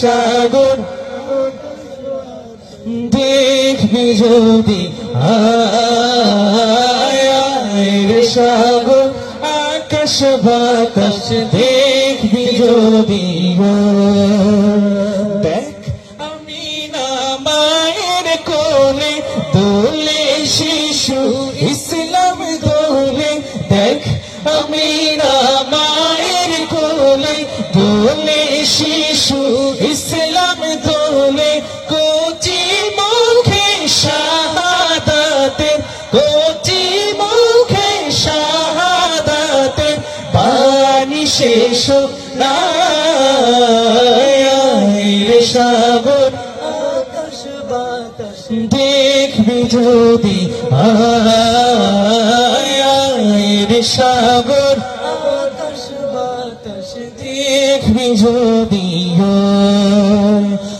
সাগর, দেখবি যদি আয়ের সাগর, আকাশ বাতাস দেখবি যদি দেখ আমি না মায়ের কোলে দোলে শিশু, ইসলাম দোলে। দেখ আমি না দোলে শিশু ইসলাম দোলে কোচি মুখে শাহাদাতের, কোচি মুখে শাহাদাতের পানি শেষ সাগর দেখবি যদি। আয়ের সাগর, আকাশ বাতাস দেখবি যদি